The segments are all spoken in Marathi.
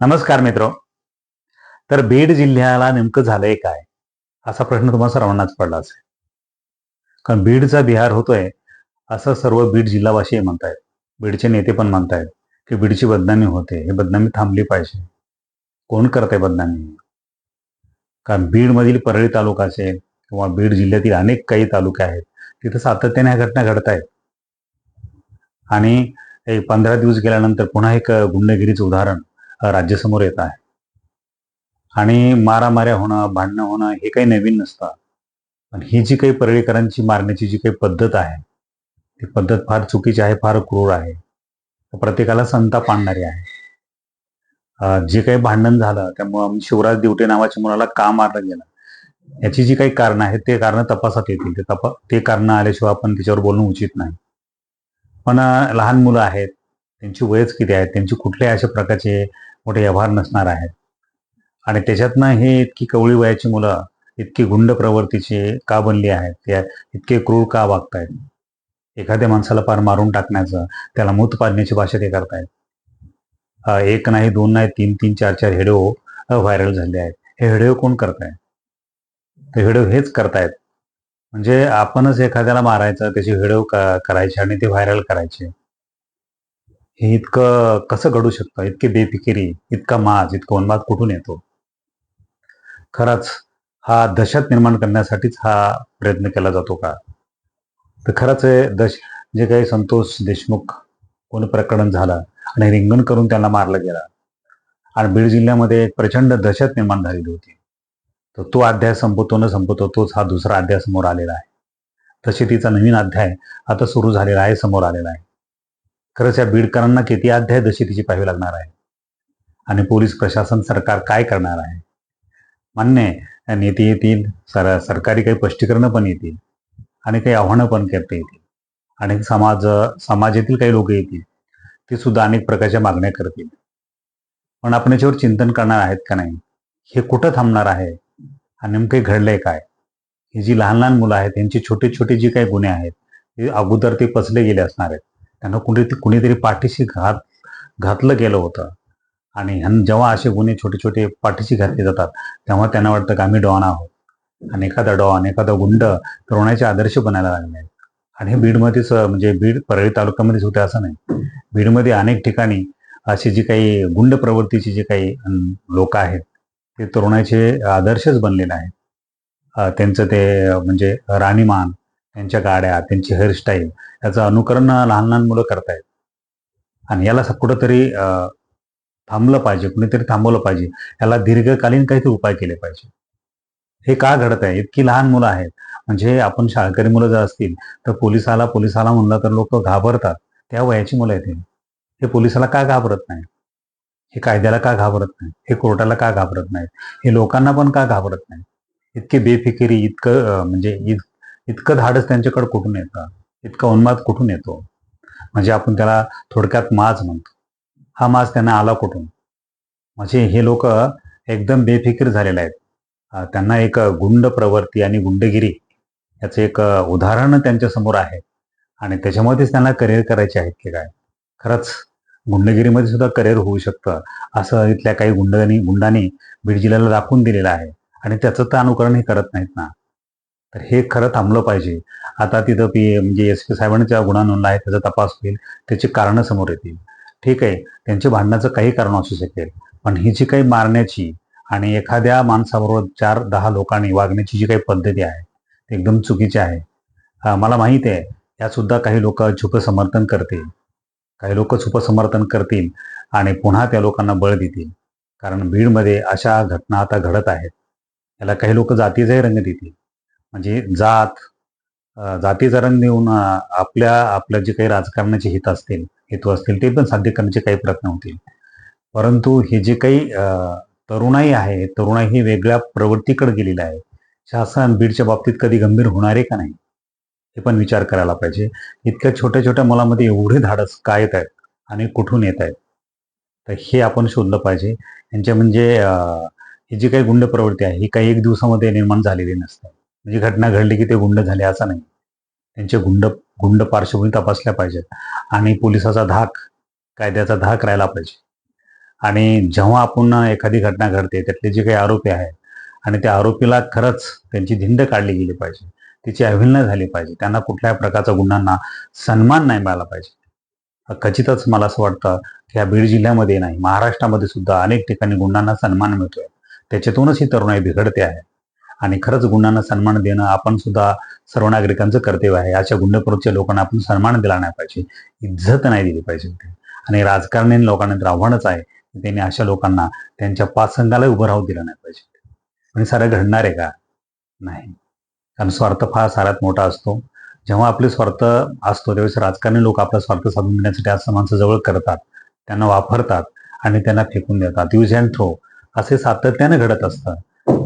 नमस्कार मित्र. तर बीड जिल्ह्याला नेमकं झालंय काय? असा प्रश्न तुम्हाला सर्वांनाच पडला असेल. कारण बीडचा बिहार होतोय असं सर्व बीड जिल्हावासी म्हणतायत. बीडचे नेते पण म्हणतायत की बीडची बदनामी होते. हे बदनामी थांबली पाहिजे. कोण करते बदनामी? कारण बीडमधील परळी तालुका असेल किंवा बीड जिल्ह्यातील अनेक काही तालुके आहेत तिथं सातत्याने ह्या घटना घडत आहेत आणि एक पंधरा दिवस गेल्यानंतर पुन्हा एक गुंडगिरीचं उदाहरण. राज्यासमोर येत आहे. आणि मारामाऱ्या होणं भांडणं होणं हे काही नवीन नसतं. पण ही जी काही परळीकरांची मारण्याची जी काही पद्धत आहे ती पद्धत फार चुकीची आहे फार क्रूर आहे. प्रत्येकाला संताप आणणारी आहे. जे काही भांडण झालं त्यामुळं शिवराज दिवटे नावाच्या मुलाला का मारलं गेलं? याची जी काही कारणं आहेत ते कारणं तपासात येतील. ते तपा ते कारणं आल्याशिवाय आपण त्याच्यावर बोलणं उचित नाही. पण लहान मुलं आहेत त्यांची वयच किती आहेत त्यांची कुठल्याही अशा प्रकारचे मोठे व्यवहार नसणार आहेत. आणि त्याच्यातनं हे इतकी कवळी वयाची मुलं इतकी गुंड प्रवृत्तीची का बनली आहेत? त्या इतके क्रूर का वागतायत? एखाद्या माणसाला पार मारून टाकण्याचं त्याला मूत पाडण्याची भाषा ते करतायत. एक नाही दोन नाही तीन तीन चार चार व्हिडिओ व्हायरल झाले आहेत. हे व्हिडिओ कोण करताय ते व्हिडिओ हेच करतायत. म्हणजे आपणच एखाद्याला मारायचं त्याचे व्हिडिओ करायचे आणि ते व्हायरल करायचे. हे इतकं कसं घडू शकतं? इतकी बेफिकिरी इतका माज इतका उन्माद कुठून येतो? खरंच हा दहशत निर्माण करण्यासाठीच हा प्रयत्न केला जातो का? तर खरंच दश जे काही संतोष देशमुख कोण प्रकरण झालं आणि रिंगण करून त्यांना मारलं गेला आणि बीड जिल्ह्यामध्ये एक प्रचंड दहशत निर्माण झालेली होती. तर तो अध्याय संपतो न संपतो तोच हा दुसरा अध्याय समोर आलेला आहे. तशी तिचा नवीन अध्याय आता सुरू झालेला आहे समोर आलेला आहे. खरंच या बीडकरांना किती अध्याय दशेतीची पाहावी लागणार आहे? आणि पोलीस प्रशासन सरकार काय करणार आहे? मान्य आहे, नेते येतील सर सरकारी काही स्पष्टीकरणं पण येतील आणि काही आव्हानं पण करता येतील. आणि समाज समाजातील काही लोक येतील ते सुद्धा अनेक प्रकारच्या मागण्या करतील. पण आपण याच्यावर चिंतन करणार आहेत का नाही? हे कुठं थांबणार आहे? आणि नेमके घडलंय काय? ही जी लहान लहान मुलं आहेत त्यांचे छोटे छोटे जे काही गुन्हे आहेत ते अगोदर ते पचले गेले असणार आहेत. त्यांना कुणी कुणीतरी पाठीशी घात घातलं गेलं होतं. आणि जेव्हा असे गुन्हे छोटे छोटे पाठीशी घातले जातात तेव्हा त्यांना वाटतं की आम्ही डॉन आहोत. आणि एखादा डॉन एखादा गुंड तरुणाचे आदर्श बनायला लागले. आहेत आणि हे बीडमध्येच म्हणजे बीड परळी तालुक्यामध्येच होते असं नाही. बीडमध्ये अनेक ठिकाणी अशी जी काही गुंड प्रवृत्तीची जी काही लोक आहेत ते तरुणाचे आदर्शच बनलेले आहेत. त्यांचं ते म्हणजे राणीमान त्यांच्या गाड्या त्यांची हेअरस्टाईल याचं अनुकरण लहान लहान मुलं करतायत. आणि याला कुठंतरी अं, थांबलं पाहिजे कुणीतरी थांबवलं पाहिजे. याला दीर्घकालीन काहीतरी उपाय केले पाहिजे. हे का घडत आहे? इतकी लहान मुलं आहेत. म्हणजे आपण शाळकरी मुलं जर असतील तर पोलिसाला पोलिसाला म्हणलं तर लोक घाबरतात. त्या वयाची मुलं येतील हे. पोलिसाला का घाबरत नाही हे कायद्याला का घाबरत नाही हे कोर्टाला का घाबरत नाहीत? हे लोकांना पण का घाबरत नाही इतकी बेफिकिरी इतकं म्हणजे इत- इतकं धाडस त्यांच्याकडे कुठून येतं? इतका उन्माद कुठून येतो? म्हणजे आपण त्याला थोडक्यात माज म्हणतो. हा माज त्यांना आला कुठून? म्हणजे हे लोक एकदम बेफिकीर झालेले आहेत. त्यांना एक गुंड प्रवृत्ती आणि गुंडगिरी याचं एक उदाहरण त्यांच्यासमोर आहे. आणि त्याच्यामध्येच त्यांना करिअर करायचे आहेत की काय? खरंच गुंडगिरीमध्ये सुद्धा करिअर होऊ शकतं. असं इथल्या काही गुंडांनी गुंडांनी बीड जिल्ह्याला दाखवून दिलेलं आहे. आणि त्याचं तर अनुकरण हे करत नाहीत ना. तर हे खरं थांबलं पाहिजे. आता तिथं पी म्हणजे एस पी साहेबांच्या गुन्हा नोंदला आहे त्याचा तपास होईल त्याची कारणं समोर येतील. ठीक आहे त्यांच्या भांडणाचं काही कारण असू शकेल पण ही जी काही मारण्याची आणि एखाद्या माणसाबरोबर चार दहा लोकांनी वागण्याची जी काही पद्धती आहे ती एकदम चुकीची आहे. मला माहीत आहे यासुद्धा काही लोक छुप समर्थन करतील काही लोक छुप समर्थन करतील आणि पुन्हा त्या लोकांना बळ देतील. कारण बीडमध्ये अशा घटना आता घडत आहेत. याला काही लोक जातीचाही रंग देतील. म्हणजे जात अं, जातीचा रंग देऊन आपल्या आपल्या जे काही राजकारणाचे हित असतील हेतू असतील ते पण साध्य करण्याचे काही प्रयत्न होतील. परंतु हे जे काही तरुणाई आहे तरुणाई ही वेगळ्या प्रवृत्तीकडे गेलेली आहे. शासन बीडच्या बाबतीत कधी गंभीर होणार आहे का नाही? हे पण विचार करायला पाहिजे. इतक्या छोट्या छोट्या मुलामध्ये एवढे धाडस का येत आहेत आणि कुठून येत आहेत? तर हे आपण शोधलं पाहिजे. यांच्या म्हणजे ही जी काही गुंड प्रवृत्ती आहे ही काही एक दिवसामध्ये निर्माण झालेली नसते. जी घटना घडली की ते गुंड झाले असं नाही. त्यांचे गुंड गुंड पार्श्वभूमी तपासल्या पाहिजेत आणि पोलिसाचा धाक कायद्याचा धाक राहायला पाहिजे. आणि जेव्हा आपण एखादी घटना घडते त्यातले जे काही आरोपी आहेत आणि त्या आरोपीला खरंच त्यांची धिंड काढली गेली पाहिजे तिची अवहेलना झाली पाहिजे त्यांना कुठल्याही प्रकारचा गुन्ह्यांना सन्मान नाही मिळाला पाहिजे. खचितच मला असं वाटतं की या बीड जिल्ह्यामध्ये नाही महाराष्ट्रामध्ये सुद्धा अनेक ठिकाणी गुन्ह्यांना सन्मान मिळतोय. त्याच्यातूनच ही तरुणाई बिघडते आहे. आणि खरंच गुंडांना सन्मान देणं आपण सुद्धा सर्व नागरिकांचं कर्तव्य आहे. अशा गुन्हेखोरच्या लोकांना आपण सन्मान दिला नाही पाहिजे. इज्जत नाही दिली पाहिजे आणि राजकारणी लोकांना तर आव्हानच आहे त्यांनी अशा लोकांना त्यांच्या पाचसंघाला उभं राहू दिलं नाही पाहिजे. आणि सारं घडणार आहे का? नाही. कारण स्वार्थ फार साऱ्यात मोठा असतो. जेव्हा आपले स्वार्थ असतो त्यावेळेस राजकारणी लोक आपला स्वार्थ साधून देण्यासाठी असं माणसं जवळ करतात. त्यांना वापरतात आणि त्यांना फेकून देतात. यूज अँड थ्रो असे सातत्याने घडत असतं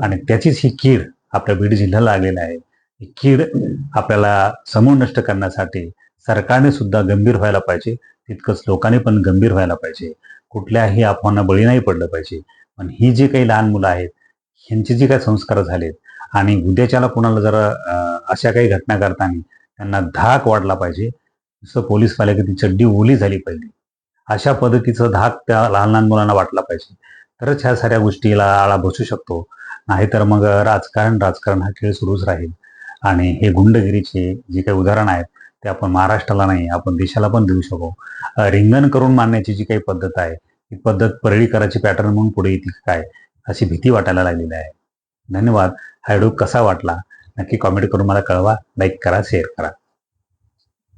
आणि त्याचीच ही कीड आपल्या बीड जिल्ह्याला लागलेली आहे. ही कीड आपल्याला समूळ नष्ट करण्यासाठी सरकारने सुद्धा गंभीर व्हायला पाहिजे. तितकंच लोकांनी पण गंभीर व्हायला पाहिजे. कुठल्याही अफवांना बळी नाही पडलं पाहिजे. पण ही जी काही लहान मुलं आहेत ह्यांचे जे काही संस्कार झालेत आणि उद्याच्याला कोणाला जरा अशा काही घटना करताना त्यांना धाक वाढला पाहिजे. जसं पोलीसवाल्या की ती चड्डी ओली झाली पाहिजे. अशा पद्धतीचं धाक त्या लहान लहान मुलांना वाटला पाहिजे. तरच ह्या साऱ्या गोष्टीला आळा बसू शकतो. नाहीतर मग राजकारण राजकारण हा खेळ सुरूच राहील. आणि हे गुंडगिरीचे जे काही उदाहरण आहेत ते आपण महाराष्ट्राला नाही आपण देशाला पण देऊ शकू. रिंगण करून मानण्याची जी काही पद्धत आहे ती पद्धत परळी कराची पॅटर्न म्हणून पुढे येते काय अशी भीती वाटायला लागलेली आहे. धन्यवाद. हा व्हिडिओ कसा वाटला नक्की कॉमेंट करून मला कळवा. लाईक करा शेअर करा.